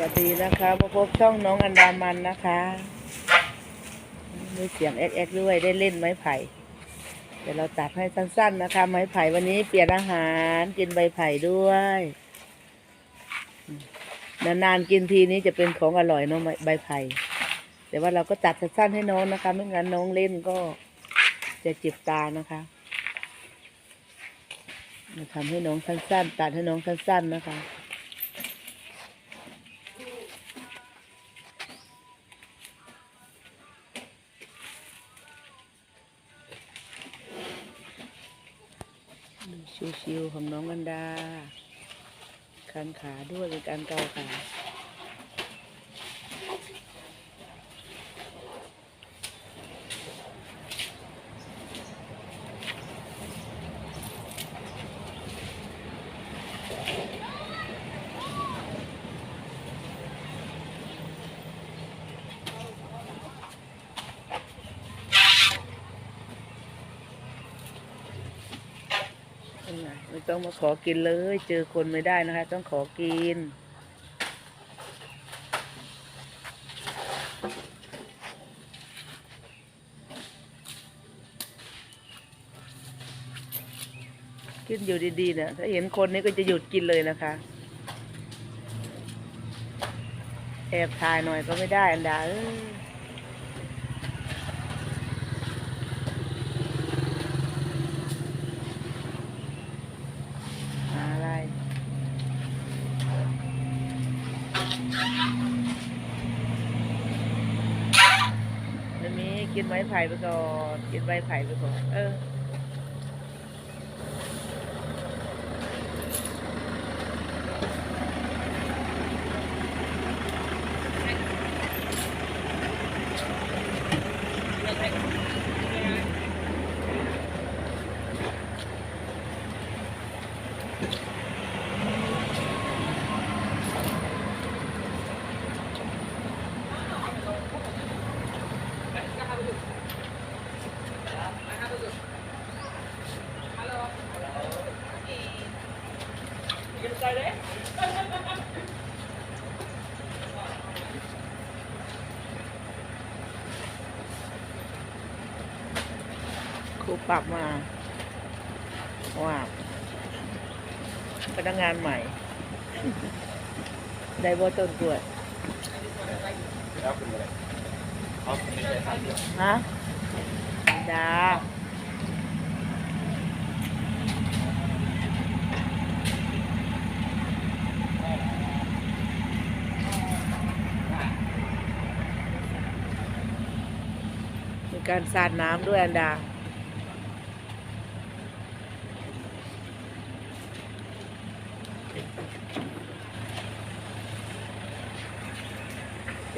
วัสดีนะคะมาพบช่องน้องอันดามันนะคะมีเสียงแอ๊กๆด้วยได้เล่นไม้ไผ่เดี๋ยวเราตัดให้สั้นๆนะคะ ไม้ไผ่วันนี้เปลี่ยนอาหารกินใบไผ่ด้วยนานๆกินทีนี้จะเป็นของอร่อยเนาะใบไผ่แต่ว่าเราก็ตัดสั้นๆให้น้องนะคะไม่งั้นน้องเล่นก็จะเจ็บตานะคะมาทำให้น้องสั้นๆ ตัดให้น้องสั้นๆนะคะ ชิวๆของน้องอันดาคันขาด้วยเป็นการเกาขา ไม่ต้องมาขอกินเลย เจอคนไม่ได้นะคะ ต้องขอกิน กินอยู่ดีๆเนี่ยถ้าเห็นคนนี้ก็จะหยุดกินเลยนะคะ แอบถ่ายหน่อยก็ไม่ได้อันดาเอ้ย หาอะไร ไม่มีกินไม้ไผ่ไปก่อนกินใบไผ่ไปก่อนเออ รูปรับมาว้าวพนักงานใหม่ ได้บ่ต้นกล้วยแล้วเป็นอะไรเขาไม่ใช่สามเดียวฮะดามีการสาดน้ำด้วยอันดา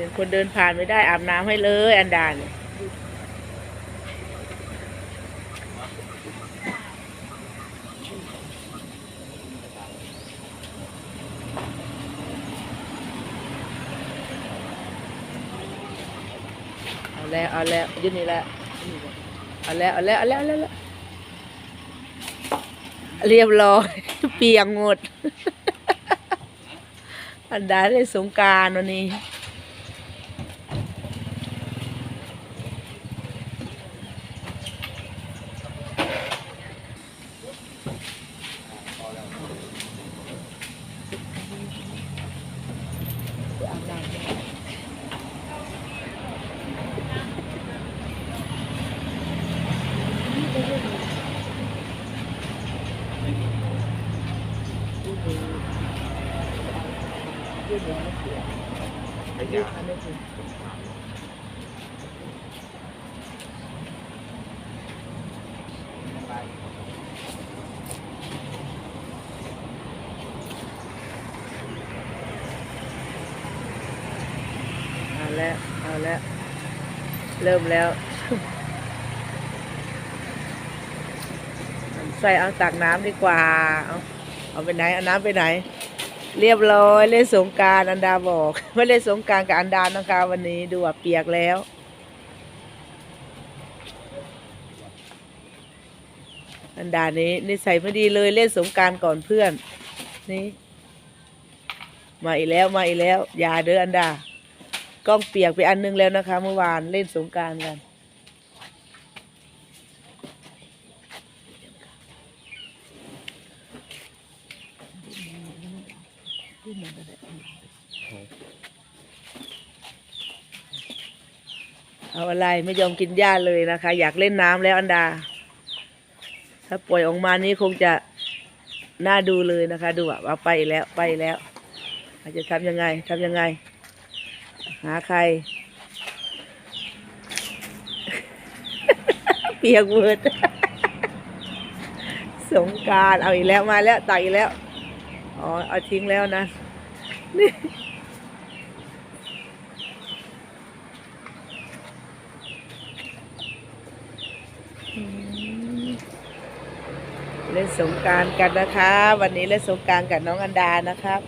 เป็นคนเดินผ่านไม่ได้อาบน้ำให้เลย อันดาเนี่ยเอาแล้วเอาแล้วยืนนี่แหละเอาแล้วเอาแล้วเอาแล้วเอาแล้วเอาแล้วเรียบร้อยเปียงหมด อันดาได้สงการวันนี้ เหนียไม่เสียไม่ยืยาดอันนี้คือเอาแล้วเอาแล้ว เริ่มแล้ว ใส่เอาตักน้ำดีกว่า เอาเอาไปไหน เอาน้ำไปไหน เรียบร้อยเล่นสงการอันดาบอกว่าเล่นสงการกับอันดานะคะวันนี้ดูว่าเปียกแล้วอันดานี้นิสัยไม่ดีเลยเล่นสงการก่อนเพื่อน นี่ มาอีกแล้วมาอีกแล้วอย่าเด้ออันดากล้องเปียกไปอันนึงแล้วนะคะ เมื่อวานเล่นสงการกัน เอาอะไรไม่ยอมกินหญ้าเลยนะคะ อยากเล่นน้ำแล้วอันดา ถ้าปล่อยออกมานี่คงจะน่าดูเลยนะคะ ดูอะเอาไปแล้วไปแล้วอาจจะทำยังไงทำยังไง หาใคร เปียกเวิร์ดสงการเอาอีกแล้วมาแล้วตักอีกแล้ว อ๋อ เอาทิ้งแล้วนะ นี่ เล่นสงการกันนะคะ วันนี้เล่นสงการกับน้องอันดานะครับ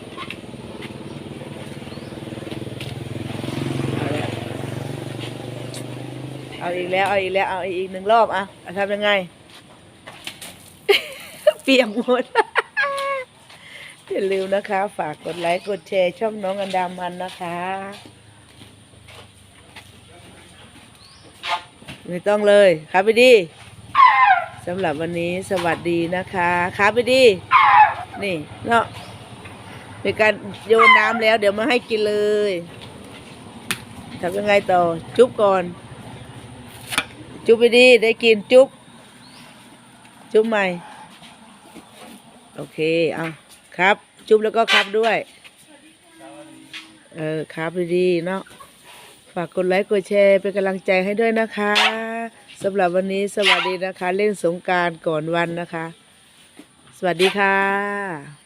เอาอีกแล้วเอาอีกแล้วเอาอีกหนึ่งรอบอะทำยังไง เปียกหมด อย่าลืมนะคะ ฝากกดไลค์กดแชร์ช่องน้องอันดามันนะคะไม่ต้องเลยครับไปดีสำหรับวันนี้สวัสดีนะคะครับไปดีนี่เนาะเป็นการโยนน้ำแล้ว เดี๋ยวมาให้กินเลยทำยังไงต่อ จุ๊บก่อน จุ๊บไปดีได้กินจุ๊บจุ๊บใหม่ โอเค เอา ครับ จุ๊บแล้วก็ครับด้วย เออครับดีๆเนาะฝากกดไลค์กดแชร์เป็นกำลังใจให้ด้วยนะคะสำหรับวันนี้สวัสดีนะคะ เล่นสงการก่อนวันนะคะ สวัสดีค่ะ